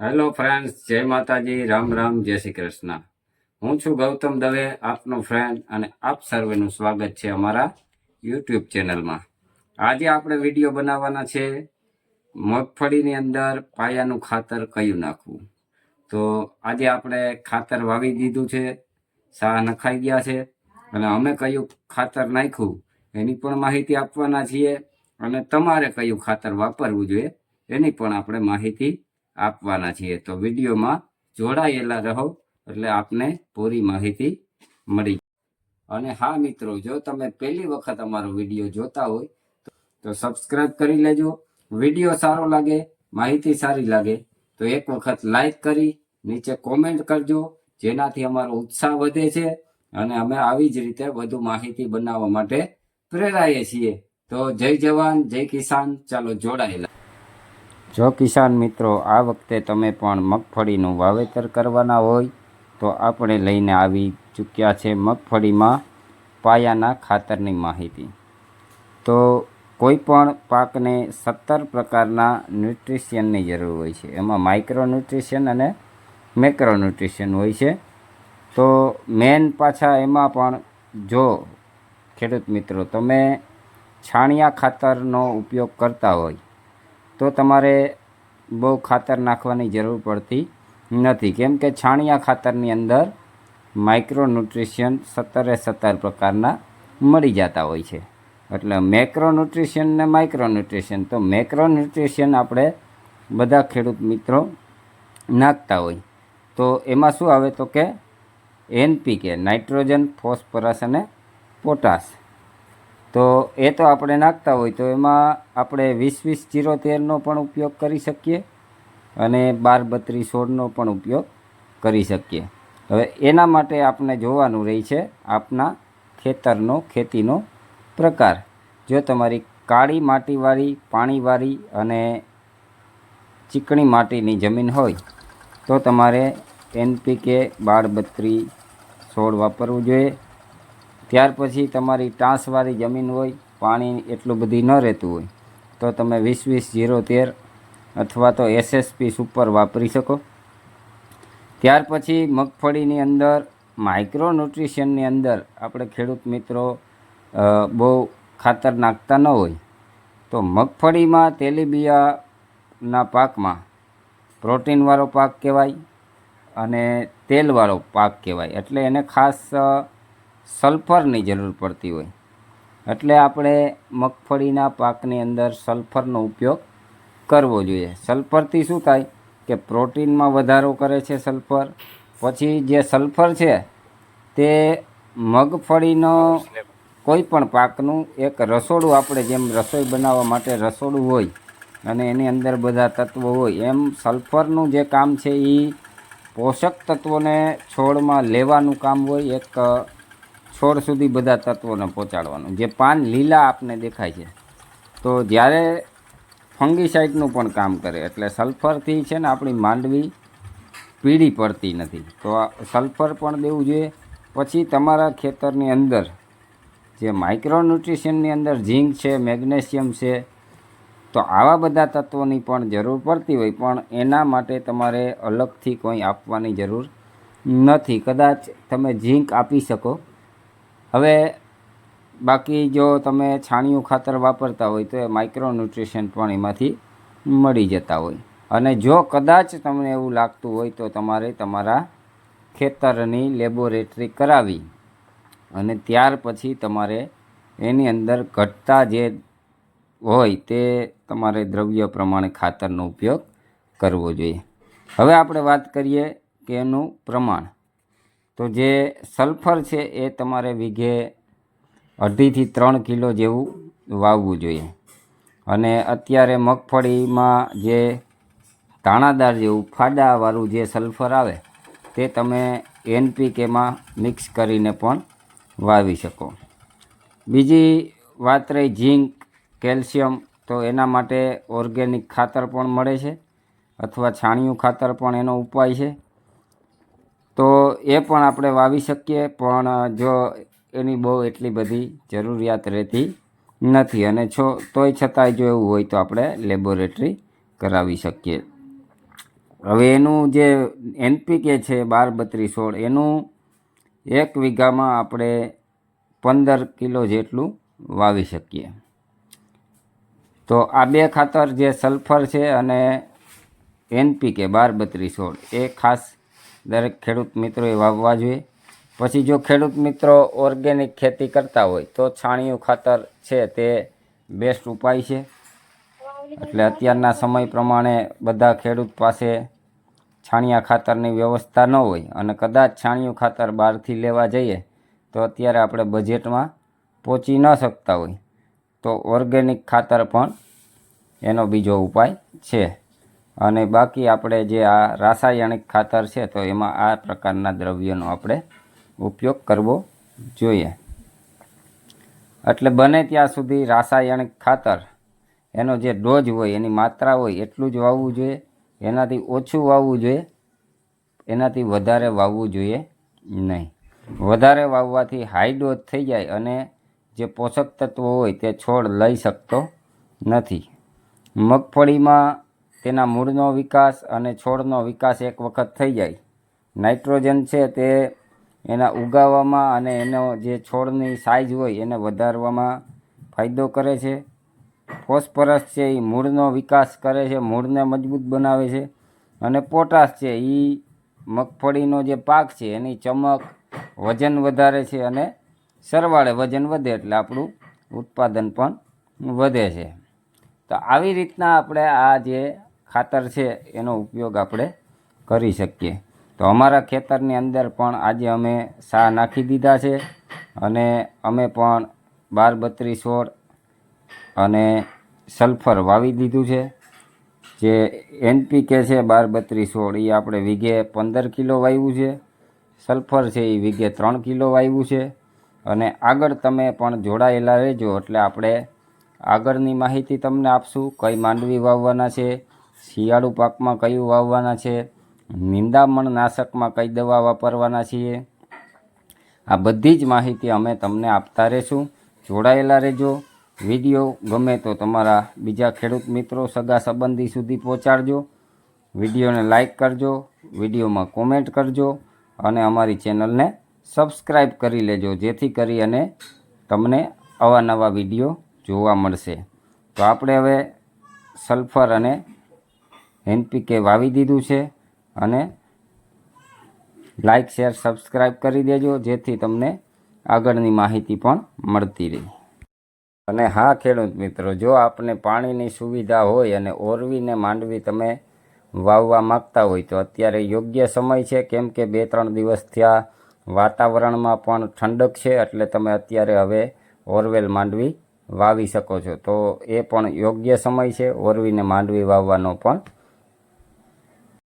Hello friends જય માતાજી રામ રામ જય શ્રી કૃષ્ણ હું છું ગૌતમ દવે, આપનો ફ્રેન્ડ અને આપ સર્વેનું સ્વાગત છે અમારા યુટ્યુબ ચેનલમાં આજે આપણે વીડિયો બનાવવાના છે મગફળીની અંદર પાયાનું ખાતર કયું નાખવું. તો આજે આપણે ખાતર વાવી દીધું છે સા નખાઈ ગયા છે અને અમે કયું ખાતર નાખ્યું એની પણ માહિતી આપવાના છીએ અને તમારે કયું ખાતર વાપરવું જોઈએ એની પણ આપણે માહિતી આપવાના છીએ. તો વિડીયોમાં જોડાયેલા રહો એટલે આપને પૂરી માહિતી મળી અને હા મિત્રો, જો તમે પહેલી વખત અમારો વીડિયો જોતા હોય, તો સબસ્ક્રાઇબ કરી લેજો. વીડિયો સારો લાગે, માહિતી સારી લાગે, તો એક વખત લાઈક કરી, નીચે કોમેન્ટ કરજો. જેનાથી અમારો ઉત્સાહ વધે છે અને અમે આવી જ રીતે વધુ માહિતી બનાવવા માટે પ્રેરાઈએ છીએ. તો જય જવાન, જય કિસાન. ચાલો જોડાયેલા. જો કિસાન મિત્રો, આ વખતે તમે પણ મગફળીનું વાવેતર કરવાના હોય, તો આપણે લઈને આવી ચૂક્યા છે મગફળીમાં પાયાના ખાતરની માહિતી. તો કોઈ પણ પાકને સત્તર પ્રકારના ન્યુટ્રિશિયનની જરૂર હોય છે. એમાં માઇક્રો ન્યુટ્રિશિયન અને મેક્રો ન્યુટ્રિશિયન હોય છે. તો મેન પાછા એમાં પણ જો ખેડૂત મિત્રો, તમે છાણિયા ખાતરનો ઉપયોગ કરતા હોય તો તમારે બહુ ખાતર નાખવાની જરૂર પડતી નથી. કેમ કે છાણિયા ખાતરની અંદર માઇક્રો ન્યુટ્રિશિયન સત્તરે સત્તર પ્રકારના મળી જતા હોય છે. એટલે મેક્રો ન્યુટ્રિશિયન ને માઇક્રો ન્યુટ્રિશિયન તો મેક્રો ન્યુટ્રિશિયન આપણે બધા ખેડૂત મિત્રો નાખતા હોય. તો એમાં શું આવે તો કે એનપીકે નાઇટ્રોજન ફોસ્ફરસ અને પોટાશ તો એ તો આપણે નાખતા હોય, તો એમાં આપણે વીસ વીસ જીરો તેરનો પણ ઉપયોગ કરી શકીએ અને બાર બત્રીસ સોળનો પણ ઉપયોગ કરી શકીએ. હવે એના માટે આપણે જોવાનું રહે છે આપના ખેતરનો, ખેતીનો પ્રકાર. જો તમારી કાળી માટીવાળી, પાણીવાળી અને ચીકણી માટીની જમીન હોય, તો તમારે એનપીકે બાર બત્રી સોળ વાપરવું જોઈએ. ત્યાર પછી તમારી ટાંસવાળી જમીન હોય, પાણી એટલું બધી ન રહેતું હોય, તો તમે વીસ વીસ જીરો તેર અથવા તો એસએસપી સુપર વાપરી શકો. ત્યાર પછી મગફળીની અંદર માઇક્રો ન્યુટ્રિશનની અંદર આપણે ખેડૂત મિત્રો બહુ ખાતર નાખતા ન હોય, તો મગફળીમાં તેલીબિયાના પાકમાં પ્રોટીનવાળો પાક કહેવાય અને તેલવાળો પાક કહેવાય. એટલે એને ખાસ સલ્ફરની જરૂર પડતી હોય. એટલે આપણે મગફળીના પાકની અંદર સલ્ફરનો ઉપયોગ કરવો જોઈએ. સલ્ફરથી શું થાય કે પ્રોટીનમાં વધારો કરે છે સલ્ફર. પછી જે સલ્ફર છે તે મગફળીનો કોઈ પણ પાકનું એક રસોડું આપણે જેમ રસોઈ બનાવવા માટે રસોડું હોય અને એની અંદર બધા તત્વો હોય, એમ સલ્ફરનું જે કામ છે એ પોષક તત્વોને છોડમાં લેવાનું કામ હોય. એક છોડ સુધી બધા તત્વોને પહોંચાડવાનું. જે પાન લીલા આપને દેખાય છે. તો જ્યારે ફંગીસાઇડનું પણ કામ કરે, એટલે સલ્ફરથી છે ને આપણી માંડવી પીળી પડતી નથી. તો સલ્ફર પણ દેવું જોઈએ. પછી તમારા ખેતરની અંદર જે માઇક્રોન્યુટ્રિશનની અંદર ઝીંક છે, મેગ્નેશિયમ છે, તો આવા બધા તત્વોની પણ જરૂર પડતી હોય. પણ એના માટે તમારે અલગથી કોઈ આપવાની જરૂર નથી. કદાચ તમે ઝીંક આપી શકો. હવે બાકી જો તમે છાણિયું ખાતર વાપરતા હોય તો એ માઇક્રો ન્યુટ્રિશન પણ એમાંથી મળી જતા હોય. અને જો કદાચ તમને એવું લાગતું હોય તો તમારે તમારા ખેતરની લેબોરેટરી કરાવી અને ત્યાર પછી તમારે એની અંદર ઘટતા જે હોય તે તમારે દ્રવ્ય પ્રમાણે ખાતરનો ઉપયોગ કરવો જોઈએ. હવે આપણે વાત કરીએ કે એનું પ્રમાણ. તો જે સલ્ફર છે એ તમારે વીઘે અઢીથી ત્રણ કિલો જેવું વાવવું જોઈએ. અને અત્યારે મગફળીમાં જે દાણાદાર જેવું ફાડાવાળું જે સલ્ફર આવે, તે તમે એનપીકેમાં મિક્સ કરીને પણ વાવી શકો. બીજી વાત રહી ઝીંક, કેલ્શિયમ, તો એના માટે ઓર્ગેનિક ખાતર પણ મળે છે, અથવા છાણિયું ખાતર પણ એનો ઉપાય છે. તો એ પણ આપણે વાવી શકીએ, પણ જો એની બહુ એટલી બધી જરૂરિયાત રહેતી નથી. અને છો, તોય છતાંય જો એવું હોય તો આપણે લેબોરેટરી કરાવી શકીએ. હવે એનું જે એનપીકે છે, બાર બત્રીસ સોળ, એનું એક વીઘામાં આપણે પંદર કિલો જેટલું વાવી શકીએ. તો આ બે ખાતર જે સલ્ફર છે અને એનપીકે, બાર બત્રીસ સોળ, એ ખાસ દરેક ખેડૂત મિત્રોએ વાવવા જોઈએ. પછી જો ખેડૂત મિત્રો ઓર્ગેનિક ખેતી કરતા હોય, તો છાણિયું ખાતર છે તે બેસ્ટ ઉપાય છે. એટલે અત્યારના સમય પ્રમાણે બધા ખેડૂત પાસે છાણિયા ખાતરની વ્યવસ્થા ન હોય અને કદાચ છાણિયું ખાતર બહારથી લેવા જઈએ, તો અત્યારે આપણે બજેટમાં પહોંચી ન શકતા હોય. તો ઓર્ગેનિક ખાતર પણ એનો બીજો ઉપાય છે. અને બાકી આપણે જે આ રાસાયણિક ખાતર છે, તો એમાં આ પ્રકારના દ્રવ્યનો આપણે ઉપયોગ કરવો જોઈએ. એટલે બને ત્યાં સુધી રાસાયણિક ખાતર, એનો જે ડોઝ હોય, એની માત્રા હોય, એટલું જ વાવવું જોઈએ. એનાથી ઓછું વાવવું જોઈએ. એનાથી વધારે વાવવું જોઈએ નહીં. વધારે વાવવાથી હાઈ ડોઝ થઈ જાય અને જે પોષક તત્વો હોય, તે છોડ લઈ શકતો નથી. મગફળીમાં તેના મૂળનો વિકાસ અને છોડનો વિકાસ એક વખત થઈ જાય. નાઇટ્રોજન છે તે એના ઉગાવવામાં અને એનો જે છોડની સાઇઝ હોય એને વધારવામાં ફાયદો કરે છે. ફોસ્ફરસ છે એ મૂળનો વિકાસ કરે છે, મૂળને મજબૂત બનાવે છે અને પોટાશ છે એ મગફળીનો જે પાક છે એની ચમક વજન વધારે છે અને સરવાળે વજન વધે એટલે આપણું ઉત્પાદન પણ વધે છે. તો આવી રીતના આપણે આ જે ખાતર છે, એનો ઉપયોગ આપણે કરી શકીએ. તો અમારા ખેતરની અંદર પણ આજે અમે સા નાખી દીધા છે અને અમે પણ બાર બત્રીસ સોળ અને સલ્ફર વાવી દીધું છે. જે એનપીકે છે બાર બત્રીસ સોળ એ આપણે વીઘે પંદર કિલો વાવ્યું છે. સલ્ફર છે એ વીઘે ત્રણ કિલો વાવ્યું છે. અને આગળ તમે પણ જોડાયેલા રહેજો, એટલે આપણે આગળની માહિતી તમને આપશું, કઈ માંડવી વાવવાના છે શિયાળુ પાકમાં કયું વાવવાના છે? નિંદામણ નાશકમાં કઈ દવા વાપરવાના છીએ? આ બધી જ માહિતી અમે તમને આપતા રહેશું. જોડાયેલા રહેજો. વીડિયો ગમે તો તમારા બીજા ખેડૂત મિત્રો, સગા સંબંધી સુધી પહોંચાડજો. વિડીયોને લાઈક કરજો, વિડીયોમાં કોમેન્ટ કરજો અને અમારી ચેનલને સબસ્ક્રાઈબ કરી લેજો, જેથી કરી અને તમને અવાનવા વીડિયો જોવા મળશે. તો આપણે હવે સલ્ફર અને એનપીકે વાવી દીધું છે અને લાઈક, શેર સબસ્ક્રાઈબ કરી દેજો, જેથી તમને આગળની માહિતી પણ મળતી રહે. અને હા, ખેડૂત મિત્રો, જો આપને પાણીની સુવિધા હોય અને ઓરવીને માંડવી તમે વાવવા માગતા હોય, તો અત્યારે યોગ્ય સમય છે, કેમ કે બે ત્રણ દિવસ થયા, વાતાવરણમાં પણ ઠંડક છે, એટલે તમે અત્યારે હવે ઓરવેલ માંડવી વાવી શકો છો. તો એ પણ યોગ્ય સમય છે, ઓરવીને માંડવી વાવવાનો પણ